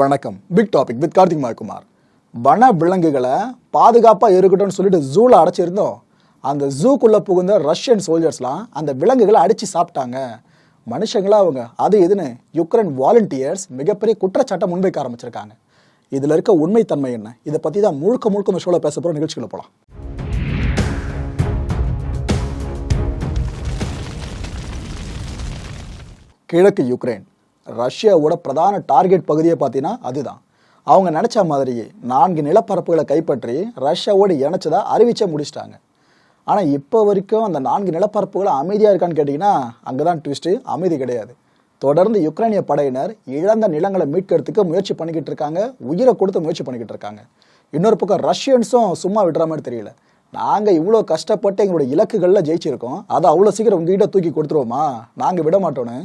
வணக்கம். Big topic with Karthik மார்குமார் வன விலங்குகளை பாதுகாப்பாக இருக்கட்டும்னு சொல்லிட்டு ஜூவில் அடைச்சிருந்தோம். அந்த ஜூக்குள்ளே புகுந்த ரஷ்யன் சோல்ஜர்ஸ்லாம் அந்த விலங்குகளை அடித்து சாப்பிட்டாங்க. மனுஷங்களா அவங்க. அது எதுன்னு? யுக்ரைன் வாலண்டியர்ஸ் மிகப்பெரிய குற்றச்சாட்டை முன்வைக்க ஆரம்பிச்சிருக்காங்க. இதில் இருக்க உண்மைத்தன்மை என்ன? இதை பற்றி தான் முழுக்க முழுக்க இந்த ஷோவில் பேச போகிற நிகழ்ச்சிகளை போகலாம் கிழக்கு யுக்ரைன் ரஷ்யாவோட பிரதான டார்கெட் பகுதியை பார்த்தீங்கன்னா அதுதான். அவங்க நினச்ச மாதிரியே நான்கு நிலப்பரப்புகளை கைப்பற்றி ரஷ்யாவோடு இணைச்சதா அறிவிச்சே முடிச்சிட்டாங்க. ஆனால் இப்போ வரைக்கும் அந்த நான்கு நிலப்பரப்புகளை அமைதியாக இருக்கான்னு கேட்டிங்கன்னா அங்கே தான் ட்விஸ்ட்டு அமைதி கிடையாது. தொடர்ந்து யுக்ரைனிய படையினர் இழந்த நிலங்களை மீட்கிறதுக்கு முயற்சி பண்ணிக்கிட்டு இருக்காங்க உயிரை கொடுத்து முயற்சி பண்ணிக்கிட்டு இருக்காங்க. இன்னொரு பக்கம் ரஷ்யன்ஸும் சும்மா விடுற மாதிரி தெரியல. நாங்கள் இவ்வளோ கஷ்டப்பட்டு எங்களோட இலக்குகளில் ஜெயிச்சிருக்கோம். அதை அவ்வளோ சீக்கிரம் உங்ககிட்ட தூக்கி கொடுத்துருவோமா? நாங்கள் விட மாட்டோன்னு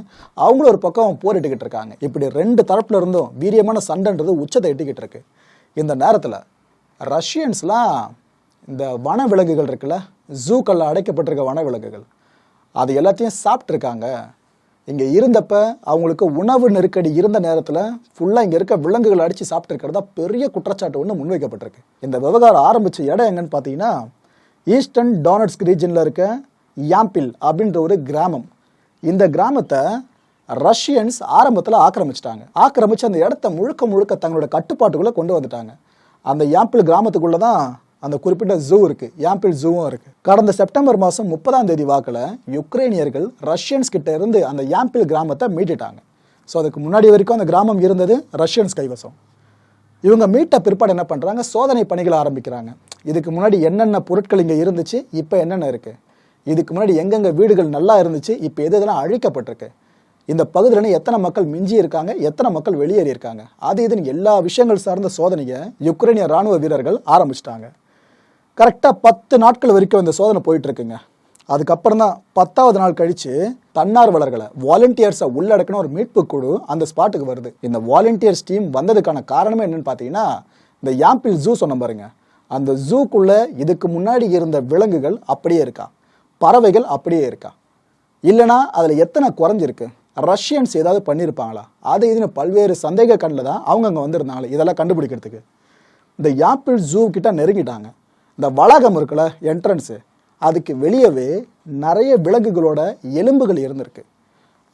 அவங்களும் ஒரு பக்கம் போரிட்டுக்கிட்டு இருக்காங்க. இப்படி ரெண்டு தரப்புல இருந்தும் வீரியமான சண்டைன்றது உச்சத்தை எட்டிக்கிட்டு இருக்கு. இந்த நேரத்தில் ரஷ்யன்ஸ்லாம் இந்த வனவிலங்குகள் இருக்குல்ல ஜூக்களில் அடைக்கப்பட்டிருக்க வனவிலங்குகள் அது எல்லாத்தையும் சாப்பிட்ருக்காங்க இங்கே இருந்தப்ப அவங்களுக்கு உணவு நெருக்கடி இருந்த நேரத்தில் ஃபுல்லாக இங்கே இருக்க விலங்குகள் அடித்து சாப்பிட்ருக்கிறதா பெரிய குற்றச்சாட்டு ஒன்று முன்வைக்கப்பட்டிருக்கு. இந்த விவகாரம் ஆரம்பித்த இடம் எங்கன்னு பார்த்தீங்கன்னா ஈஸ்டர்ன் டானட்ஸ்க் ரீஜனில் இருக்க யாம்பில் அப்படின்ற ஒரு கிராமம். இந்த கிராமத்தை ரஷ்யன்ஸ் ஆரம்பத்தில் ஆக்கிரமிச்சிட்டாங்க. ஆக்கிரமிச்சு அந்த இடத்த முழுக்க முழுக்க தங்களோட கட்டுப்பாட்டுக்குள்ளே கொண்டு வந்துட்டாங்க. அந்த யாம்பில் கிராமத்துக்குள்ளே தான் அந்த குறிப்பிட்ட ஜூ இருக்குது யாம்பில் ஜூவும் இருக்குது கடந்த செப்டம்பர் மாதம் முப்பதாம் தேதி வாக்கில் யுக்ரைனியர்கள் ரஷ்யன்ஸ் கிட்ட இருந்து அந்த யாம்பில் கிராமத்தை மீட்டுட்டாங்க. ஸோ அதுக்கு முன்னாடி வரைக்கும் அந்த கிராமம் இருந்தது ரஷ்யன்ஸ் கைவசம். இவங்க மீட்ட பிற்பாடு என்ன பண்ணுறாங்க சோதனை பணிகள் ஆரம்பிக்கிறாங்க. இதுக்கு முன்னாடி என்னென்ன பொருட்கள் இங்கே இருந்துச்சு? இப்போ என்னென்ன இருக்குது இதுக்கு முன்னாடி எங்கெங்கே வீடுகள் நல்லா இருந்துச்சு? இப்போ எது எதெல்லாம் அழிக்கப்பட்டிருக்கு? இந்த பகுதியில் எத்தனை மக்கள் மிஞ்சி இருக்காங்க? எத்தனை மக்கள் வெளியேறி இருக்காங்க? அது இதுன்னு எல்லா விஷயங்கள் சார்ந்த சோதனையை யுக்ரைனிய ராணுவ வீரர்கள் ஆரம்பிச்சிட்டாங்க. கரெக்டாக பத்து நாட்கள் வரைக்கும் இந்த சோதனை போயிட்டு இருக்குங்க. அதுக்கப்புறம் தான் பத்தாவது நாள் கழிச்சு தன்னார்வலர்களை வாலண்டியர்ஸை உள்ளடக்கின ஒரு மீட்பு குழு அந்த ஸ்பாட்டுக்கு வருது. இந்த வாலண்டியர்ஸ் டீம் வந்ததுக்கான காரணமே என்னன்னு பார்த்தீங்கன்னா இந்த யாம்பில் ஜூ சொன்ன பாருங்க. அந்த ஜூக்குள்ள இதுக்கு முன்னாடி இருந்த விலங்குகள் அப்படியே இருக்கா? பறவைகள் அப்படியே இருக்கா? இல்லைனா அதில் எத்தனை குறைஞ்சிருக்கு? ரஷ்யன்ஸ் ஏதாவது பண்ணியிருப்பாங்களா அது இதுன்னு பல்வேறு சந்தேக கண்ணில் தான் அவங்க அங்கே வந்திருந்தாங்க இதெல்லாம் கண்டுபிடிக்கிறதுக்கு. இந்த யாப்பிள் ஜூ கிட்ட நெருங்கிட்டாங்க. இந்த வளாகம் இருக்குல்ல என்ட்ரன்ஸு அதுக்கு வெளியவே நிறைய விலங்குகளோட எலும்புகள் இருந்திருக்கு.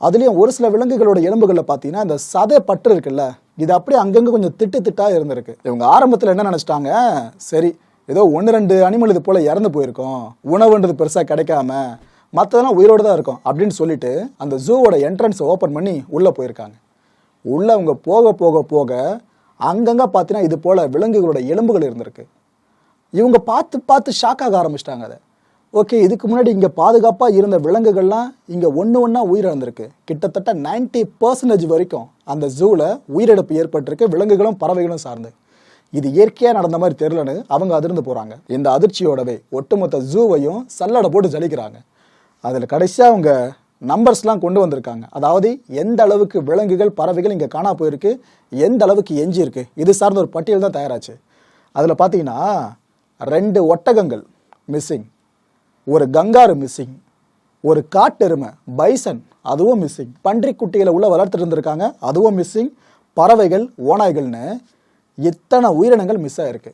அதுலேயும் ஒரு சில விலங்குகளோட எலும்புகளில் பார்த்தீங்கன்னா இந்த சதை பற்று இருக்குல்ல இது அப்படியே அங்கங்கே கொஞ்சம் திட்டு திட்டாக இருந்திருக்கு. இவங்க ஆரம்பத்தில் என்ன நினச்சிட்டாங்க? சரி ஏதோ ஒன்று ரெண்டு அனிமல் இது போல் இறந்து போயிருக்கோம். உணவுன்றது பெருசாக கிடைக்காம மற்றதெல்லாம் உயிரோடு தான் இருக்கும் அப்படின்னு சொல்லிட்டு அந்த ஜூவோட என்ட்ரன்ஸை ஓப்பன் பண்ணி உள்ளே போயிருக்காங்க. உள்ளே அவங்க போக போக போக அங்கங்கே பார்த்தீங்கன்னா இது போல் விலங்குகளோட எலும்புகள் இருந்திருக்கு. இவங்க பார்த்து பார்த்து ஷாக் ஆக ஆரம்பிச்சிட்டாங்க அதை. ஓகே இதுக்கு முன்னாடி இங்கே பாதுகாப்பாக இருந்த விலங்குகள்லாம் இங்கே ஒன்று ஒன்றா உயிரிழந்திருக்கு. கிட்டத்தட்ட 90% பர்சன்டேஜ் வரைக்கும் அந்த ஜூவில் உயிரிழப்பு ஏற்பட்டிருக்கு விலங்குகளும் பறவைகளும் சார்ந்து. இது இயற்கையாக நடந்த மாதிரி தெரிலன்னு அவங்க அதிர்ந்து போகிறாங்க இந்த அதிர்ச்சியோடவே ஒட்டுமொத்த ஜூவையும் சல்லடை போட்டு ஜலிக்கிறாங்க. அதில் கடைசியாக அவங்க நம்பர்ஸ்லாம் கொண்டு வந்திருக்காங்க. அதாவது எந்த அளவுக்கு விலங்குகள் பறவைகள் இங்கே காணா போயிருக்கு எந்த அளவுக்கு எஞ்சி இருக்கு இது சார்ந்த ஒரு பட்டியல் தான் தயாராச்சு. அதில் பார்த்தீங்கன்னா ரெண்டு ஒட்டகங்கள் மிஸ்ஸிங் ஒரு கங்காரு மிஸ்ஸிங் ஒரு காட்டெருமை பைசன் அதுவும் மிஸ்ஸிங் பன்றிக்குட்டிகளை உள்ள வளர்த்துட்டு இருந்திருக்காங்க அதுவும் மிஸ்ஸிங் பறவைகள் ஓநாய்கள்னு எத்தனை உயிரினங்கள் மிஸ் ஆயிருக்கு.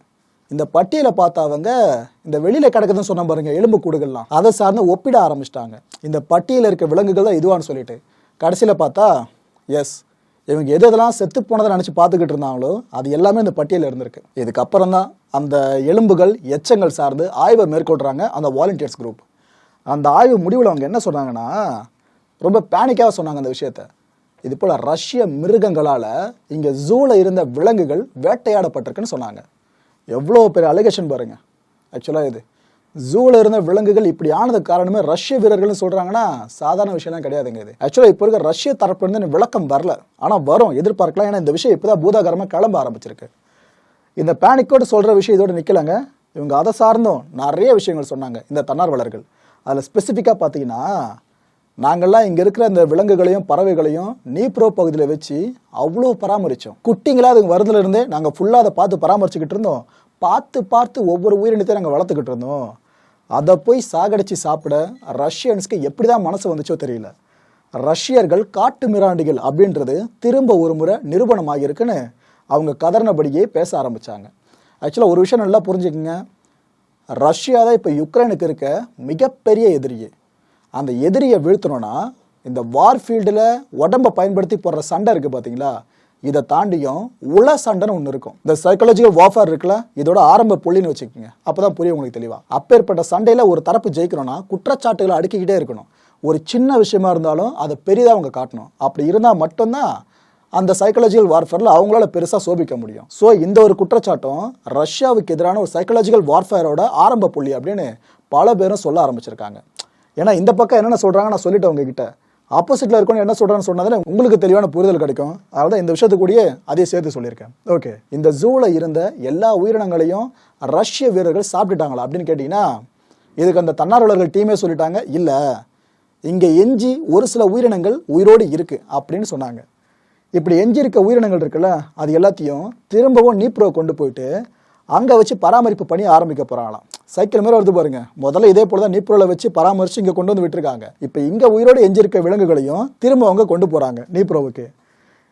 இந்த பட்டியலை பார்த்தவங்க இந்த வெளியில கிடக்குதுன்னு சொன்ன பாருங்க எலும்பு கூடுகள்லாம். அதை சார்ந்து ஒப்பிட ஆரம்பிச்சிட்டாங்க. இந்த பட்டியலில் இருக்க விலங்குகள் தான் இதுவான்னு சொல்லிட்டு. கடைசியில் பார்த்தா எஸ் இவங்க எது எதெல்லாம் செத்து போனதை நினச்சி பார்த்துக்கிட்டு இருந்தாங்களோ அது எல்லாமே இந்த பட்டியலில் இருந்திருக்கு. இதுக்கப்புறம் தான் அந்த எலும்புகள் எச்சங்கள் சார்ந்து ஆய்வை மேற்கொள்கிறாங்க அந்த வாலண்டியர்ஸ் குரூப் அந்த ஆய்வு முடிவில் அவங்க என்ன சொன்னாங்கன்னா ரொம்ப பேனிக்காக சொன்னாங்க அந்த விஷயத்த. இது போல் ரஷ்ய மிருகங்களால் இங்கே ஜூவில் இருந்த விலங்குகள் வேட்டையாடப்பட்டிருக்குன்னு சொன்னாங்க. எவ்வளோ பெரிய அலிகேஷன் பாருங்க. ஆக்சுவலாக இது. ஜூவில் இருந்த விலங்குகள் இப்படி ஆனதுக்கு காரணமே ரஷ்ய வீரர்கள்னு சொல்கிறாங்கன்னா சாதாரண விஷயம்லாம் கிடையாதுங்க இது. ஆக்சுவலாக இப்போ இருக்க ரஷ்ய தரப்புலேருந்து விளக்கம் வரல. ஆனால் வரும் எதிர்பார்க்கலாம். ஏன்னா இந்த விஷயம் இப்போ தான் பூதாகரமாக கிளம்ப ஆரம்பிச்சிருக்கு. இந்த பேனிக்கோடு சொல்கிற விஷயம் இதோடு நிற்கலங்க இவங்க அதை சார்ந்தும் நிறைய விஷயங்கள் சொன்னாங்க இந்த தன்னார்வலர்கள். அதில் ஸ்பெசிஃபிக்காக பார்த்தீங்கன்னா நாங்கள்லாம் இங்கே இருக்கிற இந்த விலங்குகளையும் பறவைகளையும் நீப்ரோ பகுதியில் வச்சு அவ்வளோ பராமரித்தோம் குட்டிங்களா அதுங்க வருதுலேருந்தே நாங்கள் ஃபுல்லாக அதை பார்த்து பராமரிச்சுக்கிட்டு இருந்தோம். பார்த்து பார்த்து ஒவ்வொரு உயிரினத்தையும் நாங்கள் வளர்த்துக்கிட்டு இருந்தோம். அதை போய் சாகடிச்சு சாப்பிட ரஷ்யன்ஸ்க்கு எப்படி தான் மனசு வந்துச்சோ தெரியல. ரஷ்யர்கள் காட்டு மிராண்டிகள் அப்படின்றது திரும்ப ஒரு முறை நிரூபணமாகியிருக்குன்னு அவங்க கதறினபடியே பேச ஆரம்பித்தாங்க ஆக்சுவலாக ஒரு விஷயம் நல்லா புரிஞ்சுக்கங்க. ரஷ்யா தான் இப்போ யுக்ரைனுக்கு இருக்க மிகப்பெரிய எதிரியே. அந்த எதிரியை வீழ்த்தணும்னா இந்த வார் ஃபீல்டில் உடம்பை பயன்படுத்தி போடுற சண்டை இருக்குது பார்த்தீங்களா இதை தாண்டியும் உல சண்டைன்னு ஒன்று இருக்கும். இந்த சைக்காலஜிக்கல் வார்ஃபேர் இருக்குல்ல இதோட ஆரம்ப புள்ளின்னு வச்சுக்கோங்க. அப்போ தான் புரியும் உங்களுக்கு தெளிவாக அப்பேற்பட்ட சண்டையில் ஒரு தரப்பு ஜெயிக்கணும்னா குற்றச்சாட்டுகளை அடுக்கிக்கிட்டே இருக்கணும். ஒரு சின்ன விஷயமா இருந்தாலும் அதை பெரிதாக அவங்க காட்டணும். அப்படி இருந்தால் மட்டும்தான் அந்த சைக்காலஜிக்கல் வார்ஃபேரில் அவங்களால பெருசாக சோபிக்க முடியும். ஸோ இந்த ஒரு குற்றச்சாட்டும் ரஷ்யாவுக்கு எதிரான ஒரு சைக்காலஜிக்கல் வார்ஃபேரோட ஆரம்ப புள்ளி அப்படின்னு பல பேரும் சொல்ல ஆரம்பிச்சிருக்காங்க. ஏன்னா இந்த பக்கம் என்னென்ன சொல்கிறாங்க நான் சொல்லிட்டேன் உங்ககிட்ட. ஆப்போசிட்டில் இருக்கணும் என்ன சொல்கிறான்னு சொன்னதில் உங்களுக்கு தெளிவான புரிதல் கிடைக்கும். அதாவது இந்த விஷயத்துக்குடியே கூடயே அதே சேர்த்து சொல்லியிருக்கேன். ஓகே இந்த ஜூவில் இருந்த எல்லா உயிரினங்களையும் ரஷ்ய வீரர்கள் சாப்பிட்டுட்டாங்களா அப்படின்னு கேட்டிங்கன்னா இதுக்கு அந்த தன்னார்வலர்கள் டீமே சொல்லிட்டாங்க இல்லை. இங்கே எஞ்சி ஒரு சில உயிரினங்கள் உயிரோடு இருக்குது அப்படின்னு சொன்னாங்க. இப்படி எஞ்சியிருக்க உயிரினங்கள் இருக்குல்ல அது எல்லாத்தையும் திரும்பவும் நீப்ரோ கொண்டு போயிட்டு அங்கே வச்சு பராமரிப்பு பணி ஆரம்பிக்க போகிறாங்களாம் சைக்கிள் மாதிரி வருது பாருங்க. முதல்ல இதே போல தான் நீப்ரோவில் வச்சு பராமரித்து இங்கே கொண்டு வந்து விட்டுருக்காங்க. இப்போ இங்கே உயிரோடு எஞ்சிருக்க விலங்குகளையும் திரும்ப அவங்க கொண்டு போகிறாங்க நீப்ரோவுக்கு.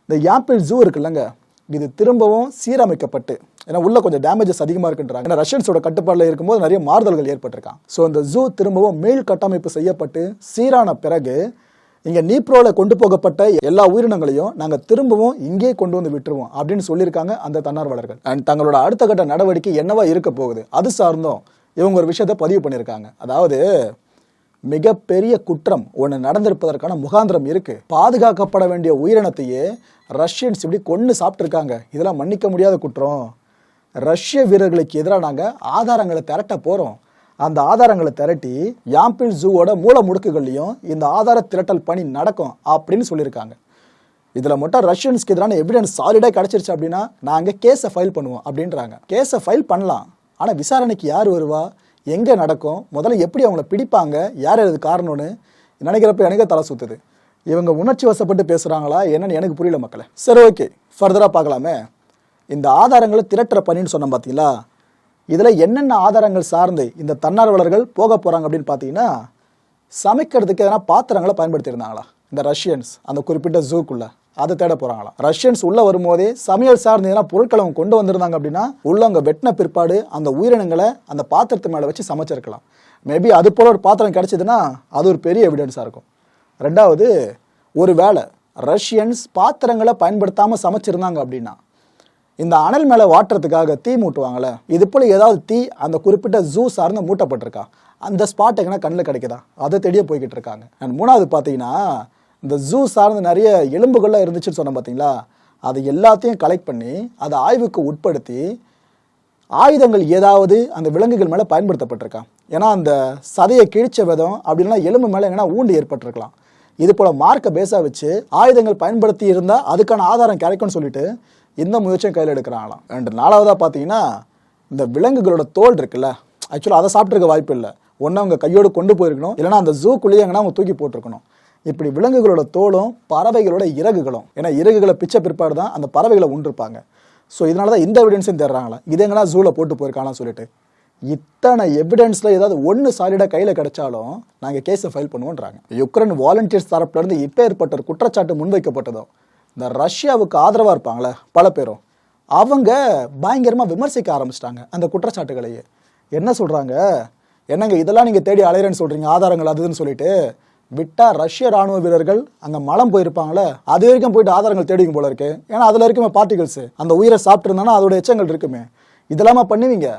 இந்த யாப்பிள் ஜூ இருக்குல்லங்க இது திரும்பவும் சீரமைக்கப்பட்டு ஏன்னா உள்ள கொஞ்சம் டேமேஜஸ் அதிகமாக இருக்குன்றாங்க. ஏன்னா ரஷ்யன்ஸோட கட்டுப்பாடில் இருக்கும்போது நிறைய மாறுதல்கள் ஏற்பட்டிருக்கான் ஸோ இந்த ஜூ திரும்பவும் மேல் கட்டமைப்பு செய்யப்பட்டு சீரான பிறகு இங்கே நீப்ரோவில் கொண்டு போகப்பட்ட எல்லா உயிரினங்களையும் நாங்கள் திரும்பவும் இங்கே கொண்டு வந்து விட்டுருவோம் அப்படின்னு சொல்லியிருக்காங்க அந்த தன்னார்வலர்கள். அண்ட் தங்களோட அடுத்த கட்ட நடவடிக்கை என்னவா இருக்க போகுது? அது சார்ந்தும் இவங்க ஒரு விஷயத்தை பதிவு பண்ணியிருக்காங்க. அதாவது மிகப்பெரிய குற்றம் ஒன்று நடந்திருப்பதற்கான முகாந்திரம் இருக்கு. பாதுகாக்கப்பட வேண்டிய உயிரினத்தையே ரஷ்யன்ஸ் இப்படி கொன்று சாப்பிட்ருக்காங்க இதெல்லாம் மன்னிக்க முடியாத குற்றம். ரஷ்ய வீரர்களுக்கு எதிராக நாங்கள் ஆதாரங்களை திரட்ட போகிறோம் அந்த ஆதாரங்களை திரட்டி யாம்பிள் ஜூவோட மூல முடுக்குகள்லையும் இந்த ஆதார திரட்டல் பணி நடக்கும் அப்படின்னு சொல்லியிருக்காங்க. இதில் மட்டும் ரஷ்யன்ஸ்க்கு எதிரான எவிடன்ஸ் சாலிடாக கிடச்சிருச்சு அப்படின்னா நாங்கள் கேஸை ஃபைல் பண்ணுவோம் அப்படின்றாங்க. கேஸை ஃபைல் பண்ணலாம். ஆனால் விசாரணைக்கு யார் வருவா? எங்கே நடக்கும்? முதல்ல எப்படி அவங்கள பிடிப்பாங்க? யார் அது காரணம்னு நினைக்கிறப்ப எனக்கு தலை சுத்துது. இவங்க உணர்ச்சி வசப்பட்டு பேசுகிறாங்களா என்னன்னு எனக்கு புரியல மக்களை. சரி ஓகே ஃபர்தராக பார்க்கலாமே. இந்த ஆதாரங்களை திரட்டுற பணின்னு சொன்னோம் பார்த்தீங்களா இதில் என்னென்ன ஆதாரங்கள் சார்ந்து இந்த தன்னார்வலர்கள் போக போகிறாங்க அப்படின்னு பார்த்தீங்கன்னா சமைக்கிறதுக்கு எதனா பாத்திரங்களை பயன்படுத்தியிருந்தாங்களா? இந்த ரஷ்யன்ஸ் அந்த குறிப்பிட்ட ஜூக்குள்ள. அதை தேட போகிறாங்களா ரஷ்யன்ஸ் உள்ளே வரும்போதே சமையல் சார்ந்த எதனா பொருட்களை அவங்க கொண்டு வந்திருந்தாங்க அப்படின்னா உள்ள அவங்க வெட்டின பிற்பாடு அந்த உயிரினங்களை அந்த பாத்திரத்து மேலே வச்சு சமைச்சிருக்கலாம். மேபி அது போல ஒரு பாத்திரம் கிடச்சிதுன்னா அது ஒரு பெரிய எவிடன்ஸாக இருக்கும். ரெண்டாவது ஒரு வேளை ரஷ்யன்ஸ் பாத்திரங்களை பயன்படுத்தாமல் சமைச்சிருந்தாங்க அப்படின்னா இந்த அனல் மேலே வாட்டுறதுக்காக தீ மூட்டுவாங்கல்ல இது போல ஏதாவது தீ அந்த குறிப்பிட்ட ஜூ சார்ந்து மூட்டப்பட்டிருக்கா? அந்த ஸ்பாட் எங்கன்னா கண்ணில் கிடைக்குதா? அதை தேடியே போய்கிட்டு இருக்காங்க. அண்ட் மூணாவது பார்த்தீங்கன்னா இந்த ஜூ சார்ந்து நிறைய எலும்புகள்லாம் இருந்துச்சுன்னு சொன்னோம் பார்த்தீங்களா? அது எல்லாத்தையும் கலெக்ட் பண்ணி அதை ஆய்வுக்கு உட்படுத்தி ஆயுதங்கள் ஏதாவது அந்த விலங்குகள் மேலே பயன்படுத்தப்பட்டிருக்கா? ஏன்னா அந்த சதையை கிழிச்ச விதம் அப்படின்னா எலும்பு மேலே எங்கன்னா ஊண்டு ஏற்பட்டிருக்கலாம். இது போல மார்க்கை பேஸாக வச்சு ஆயுதங்கள் பயன்படுத்தி இருந்தால் அதுக்கான ஆதாரம் கிடைக்கும்னு சொல்லிட்டு இந்த முயற்சியும் கையில் எடுக்கிறாங்களாம் அண்ட் நாலாவதாக பார்த்தீங்கன்னா இந்த விலங்குகளோட தோல் இருக்குல்ல ஆக்சுவலாக அதை சாப்பிட்ருக்க வாய்ப்பு இல்லை. ஒன்று அவங்க கையோடு கொண்டு போயிருக்கணும். இல்லைன்னா அந்த ஜூக்குள்ளேயே எங்கன்னா அவங்க தூக்கி போட்டிருக்கணும். இப்படி விலங்குகளோட தோலும் பறவைகளோட இறகுகளும். ஏன்னா இறகுகளை பிச்சை பிற்பாடு தான் அந்த பறவைகளை உண்டிருப்பாங்க. ஸோ இதனால தான் இந்த எவிடன்ஸையும் தர்றாங்களா? இது எங்கன்னா ஜூவில் போட்டு போயிருக்காங்களான்னு சொல்லிட்டு. இத்தனை எவிடன்ஸில் ஏதாவது ஒன்று சாலிடாக கையில் கிடைச்சாலும் நாங்கள் கேஸை ஃபைல் பண்ணுவோன்றாங்க. யுக்ரைன் வாலண்டியர்ஸ் தரப்புலேருந்து இப்போ ஏற்பட்ட ஒரு குற்றச்சாட்டு முன்வைக்கப்பட்டதோ இந்த ரஷ்யாவுக்கு ஆதரவாக இருப்பாங்களே பல பேரும். அவங்க பயங்கரமாக விமர்சிக்க ஆரம்பிச்சிட்டாங்க அந்த குற்றச்சாட்டுகளையே. என்ன சொல்கிறாங்க என்னங்க இதெல்லாம் நீங்கள் தேடி அலையிறேன்னு சொல்கிறீங்க ஆதாரங்கள் அதுன்னு சொல்லிட்டு. விட்டால் ரஷ்ய ராணுவ வீரர்கள் அங்கே மலம் போயிருப்பாங்களே அது வரைக்கும் போயிட்டு ஆதாரங்கள் தேடிக்கும் போல இருக்கு. ஏன்னா அதில் இருக்குமே பார்ட்டிகல்ஸு அந்த உயிரை சாப்பிட்டு அதோட எச்சங்கள் இருக்குமே. இதெல்லாமா பண்ணுவீங்க?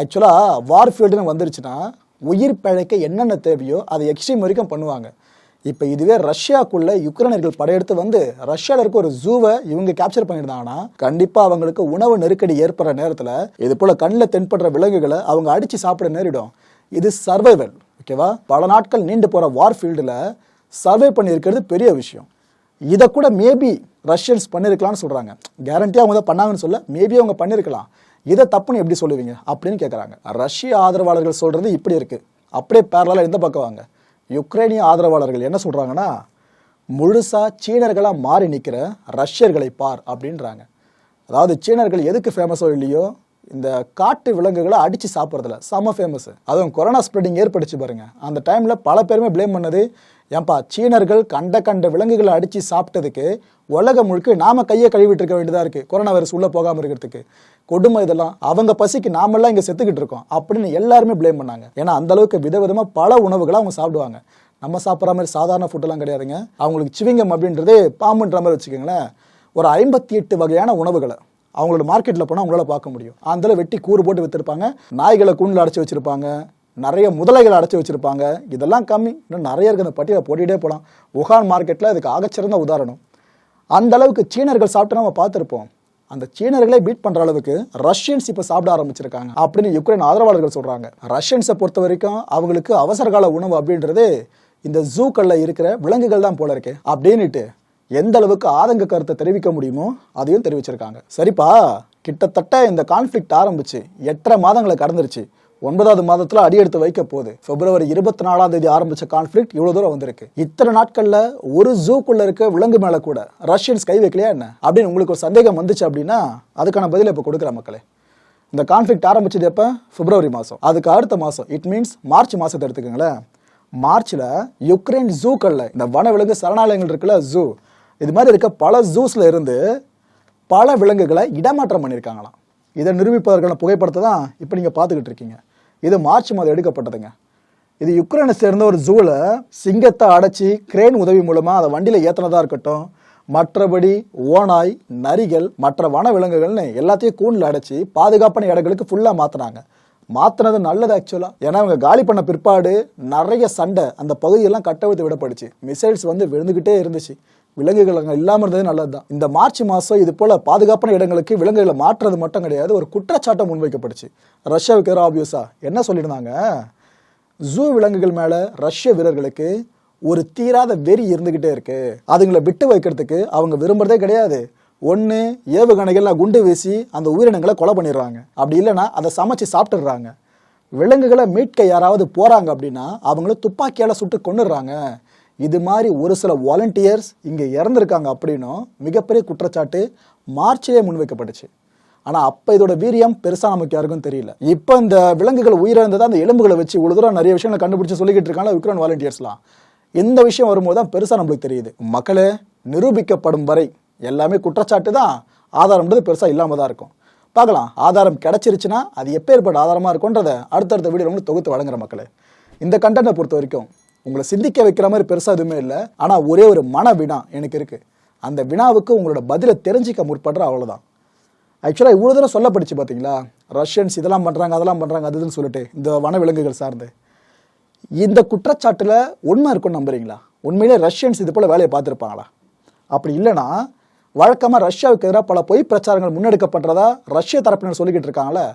ஆக்சுவலாக வார் ஃபீல்டுன்னு வந்துருச்சுன்னா உயிர் பிழைக்க என்னென்ன தேவையோ அதை எக்ஸ்ட்ரீம் வரைக்கும் பண்ணுவாங்க. இப்போ இதுவே ரஷ்யாக்குள்ள யுக்ரைனர்கள் படையெடுத்து வந்து ரஷ்யாவில் இருக்க ஒரு ஜூவை இவங்க கேப்சர் பண்ணியிருந்தாங்கன்னா கண்டிப்பாக அவங்களுக்கு உணவு நெருக்கடி ஏற்படுற நேரத்தில் இது போல கண்ணில் தென்படுற விலங்குகளை அவங்க அடித்து சாப்பிட நேரிடும். இது சர்வைவல் ஓகேவா பல நாட்கள் நீண்டு போகிற வார் ஃபீல்டில் சர்வை பண்ணியிருக்கிறது பெரிய விஷயம். இதை கூட மேபி ரஷ்யன்ஸ் பண்ணியிருக்கலாம்னு சொல்கிறாங்க கேரண்டியாக அவங்க தான் பண்ணாங்கன்னு சொல்ல மேபி அவங்க பண்ணியிருக்கலாம் இதை தப்புன்னு எப்படி சொல்லுவீங்க? அப்படின்னு கேட்குறாங்க ரஷ்ய ஆதரவாளர்கள் சொல்கிறது இப்படி இருக்குது அப்படியே பேரலாக எந்த பக்கம் வாங்க. யுக்ரைனிய ஆதரவாளர்கள் என்ன சொல்கிறாங்கன்னா முழுசாக சீனர்களாக மாறி நிற்கிற ரஷ்யர்களை பார் அப்படின்றாங்க. அதாவது சீனர்கள் எதுக்கு ஃபேமஸோ இல்லையோ இந்த காட்டு விலங்குகளை அடித்து சாப்பிட்றதுல. செம்ம ஃபேமஸ் அதுவும் கொரோனா ஸ்ப்ரெட்டிங் ஏற்பட்டுச்சு பாருங்கள் அந்த டைமில் பல பேருமே ப்ளேம் பண்ணது ஏன்பா சீனர்கள் கண்ட கண்ட விலங்குகளை அடித்து சாப்பிட்டதுக்கு உலகம் முழுக்க நாம கையை கழுவிட்டு இருக்க வேண்டியதா இருக்கு கொரோனா வைரஸ் உள்ள போகாம இருக்கிறதுக்கு. கொடுமை இதெல்லாம் அவங்க பசிக்கு நாமெல்லாம் இங்க செத்துக்கிட்டு இருக்கோம் அப்படின்னு எல்லாருமே ப்ளேம் பண்ணாங்க. ஏன்னா அந்த அளவுக்கு விதவிதமா பல உணவுகளை அவங்க சாப்பிடுவாங்க. நம்ம சாப்பிட்ற மாதிரி சாதாரண ஃபுட்டெல்லாம் கிடையாதுங்க. அவங்களுக்கு சிவிங்கம் அப்படின்றது பாம்புன்ற மாதிரி வச்சுக்கோங்களேன். ஒரு ஐம்பத்தி எட்டு வகையான உணவுகளை அவங்களோட மார்க்கெட்டில் போனால் அவங்களால பார்க்க முடியும். அந்தளவு வெட்டி கூறு போட்டு விற்றுருப்பாங்க நாய்களை கூண்டில் அடைச்சி வச்சிருப்பாங்க. நிறைய முதலைகள் அடைச்சி வச்சுருப்பாங்க. இதெல்லாம் கம்மி. இன்னும் நிறைய இருக்கிற அந்த பட்டியலை போட்டிகிட்டே போகலாம் உகான் மார்க்கெட்டில் இதுக்கு ஆகச்சிறந்த உதாரணம். அந்த அளவுக்கு சீனர்கள் சாப்பிட்டு நம்ம பார்த்துருப்போம். அந்த சீனர்களே பீட் பண்ணுற அளவுக்கு ரஷ்யன்ஸ் இப்போ சாப்பிட ஆரம்பிச்சிருக்காங்க. அப்படின்னு யுக்ரைன் ஆதரவாளர்கள் சொல்கிறாங்க ரஷ்யன்ஸை பொறுத்த வரைக்கும் அவங்களுக்கு அவசரகால உணவு அப்படின்றது இந்த ஜூக்களில் இருக்கிற விலங்குகள் தான் போல இருக்கு. அப்படின்னுட்டு எந்த அளவுக்கு ஆதங்க கருத்தை தெரிவிக்க முடியுமோ அதையும் தெரிவிச்சிருக்காங்க. சரிப்பா கிட்டத்தட்ட இந்த கான்ஃப்ளிக்ட் ஆரம்பிச்சு எட்டரை மாதங்களை கடந்துருச்சு. ஒன்பதாவது மாதத்துல அடி எடுத்து வைக்க போகுது. பிப்ரவரி இருபத்தி நாலாம் தேதி ஆரம்பிச்ச கான்ஃப்ளிக்ட் இவ்வளவு தூரம் வந்திருக்கு. இத்தனை நாட்கள்ல ஒரு ஜூக்குள்ள இருக்க விலங்கு மேல கூட ரஷ்யன்ஸ் கை வைக்கலையா என்ன? அப்படின்னு உங்களுக்கு ஒரு சந்தேகம் வந்துச்சு அப்படின்னா அதுக்கான பதிலை இப்ப கொடுக்குற மக்களே. இந்த கான்ஃப்ளிக்ட் ஆரம்பிச்சது எப்ப? பிப்ரவரி மாசம். அதுக்கு அடுத்த மாசம். இட் மீன்ஸ் மார்ச் மாசத்தை எடுத்துக்கோங்களேன். மார்ச்ல யுக்ரைன் ஜூக்கள்ல இந்த வனவிலங்கு சரணாலயங்கள் இருக்குல்ல ஜூ இது மாதிரி இருக்க பல ஜூஸ்ல இருந்து பல விலங்குகளை இடமாற்றம் பண்ணியிருக்காங்களாம். இதை நிரூபிப்பதற்கான புகைப்படத்தை தான் இப்போ நீங்கள் பார்த்துக்கிட்டு இருக்கீங்க. இது மார்ச் மாதம் எடுக்கப்பட்டதுங்க. இது யுக்ரைனை சேர்ந்த ஒரு ஜூவில் சிங்கத்தை அடைச்சி கிரேன் உதவி மூலமாக அதை வண்டியில் ஏற்றினதாக இருக்கட்டும் மற்றபடி ஓநாய் நரிகள் மற்ற வன விலங்குகள்னு எல்லாத்தையும் கூண்டில் அடைச்சி பாதுகாப்பான இடங்களுக்கு ஃபுல்லாக மாற்றினாங்க மாற்றினது நல்லது ஆக்சுவலாக ஏன்னா அவங்க காலி பண்ண பிற்பாடு நிறைய சண்டை அந்த பகுதியெல்லாம் கட்டவிழ்த்து விடப்படுச்சு. மிசைல்ஸ் வந்து விழுந்துக்கிட்டே இருந்துச்சு. விலங்குகள் அங்கே இல்லாமல் இருந்தது நல்லது தான் இந்த மார்ச் மாதம் இது போல பாதுகாப்பான இடங்களுக்கு விலங்குகளை மாற்றுறது மட்டும் கிடையாது ஒரு குற்றச்சாட்டம் முன்வைக்கப்படுச்சு ரஷ்யாவுக்கு எதிராக ஆபியஸா என்ன சொல்லியிருந்தாங்க? ஜூ விலங்குகள் மேல ரஷ்ய வீரர்களுக்கு ஒரு தீராத வெறி இருந்துகிட்டே இருக்கு. அதுங்களை விட்டு வைக்கிறதுக்கு அவங்க விரும்புறதே கிடையாது. ஒன்று ஏவுகணைகள்ல குண்டு வீசி அந்த உயிரினங்களை கொலை பண்ணிடுறாங்க. அப்படி இல்லைன்னா அதை சமைச்சு சாப்பிட்டுடுறாங்க. விலங்குகளை மீட்க யாராவது போறாங்க அப்படின்னா அவங்கள துப்பாக்கியால சுட்டு கொண்டுடுறாங்க இது மாதிரி ஒரு சில வாலண்டியர்ஸ் இங்கே இறந்துருக்காங்க அப்படின்னும் மிகப்பெரிய குற்றச்சாட்டு மார்ச்சிலே முன்வைக்கப்பட்டுச்சு. ஆனால் அப்போ இதோட வீரியம் பெருசாக நமக்கு யாருக்கும் தெரியல. இப்போ இந்த விலங்குகள் உயிரிழந்ததை அந்த எலும்புகளை வச்சு இவ்வளவு தூரம் நிறைய விஷயங்களை கண்டுபிடிச்சு சொல்லிக்கிட்டு இருக்காங்க யுக்ரைன் வாலண்டியர்ஸ்லாம் இந்த விஷயம் வரும்போது தான் பெருசாக நம்மளுக்கு தெரியுது. மக்களே நிரூபிக்கப்படும் வரை எல்லாமே குற்றச்சாட்டு தான். ஆதாரம்ன்றது பெருசாக இல்லாமல் தான் இருக்கும். பார்க்கலாம். ஆதாரம் கிடச்சிருச்சுன்னா அது எப்பேற்பட்ட ஆதாரமாக இருக்கும்ன்றதை அடுத்தடுத்த வீடியோ தொகுத்து வழங்குற மக்களே. இந்த கண்டென்ட்டை பொறுத்த வரைக்கும் உங்களை சிந்திக்க வைக்கிற மாதிரி பெருசாக எதுவுமே இல்லை. ஆனால் ஒரே ஒரு மன வினா எனக்கு இருக்கு. அந்த வினாவுக்கு உங்களோட பதிலை தெரிஞ்சிக்க முற்படுற அவ்வளோதான் ஆக்சுவலாக இவ்வளோ தூரம் சொல்லப்படுச்சு பார்த்தீங்களா ரஷ்யன்ஸ் இதெல்லாம் பண்ணுறாங்க அதெல்லாம் பண்ணுறாங்க அது இதுன்னு சொல்லிட்டு இந்த வனவிலங்குகள் சார்ந்து. இந்த குற்றச்சாட்டில் உண்மை இருக்கும்னு நம்புறீங்களா? உண்மையிலே ரஷ்யன்ஸ் இது போல் வேலையை பார்த்துருப்பாங்களா? அப்படி இல்லைன்னா வழக்கமாக ரஷ்யாவுக்கு எதிராக பல பொய் பிரச்சாரங்கள் முன்னெடுக்கப்படுறதா ரஷ்ய தரப்பினர் சொல்லிக்கிட்டு இருக்காங்களே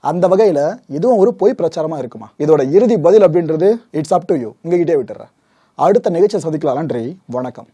அந்த வகையில் இதுவும் ஒரு பொய் பிரச்சாரமாக இருக்குமா? இதோட இறுதி பதில் அப்படின்றது இட்ஸ் அப் டு யூ உங்ககிட்டே விட்டுறேன். அடுத்த நிகழ்ச்சியை சந்திக்கலாம் நன்றி வணக்கம்.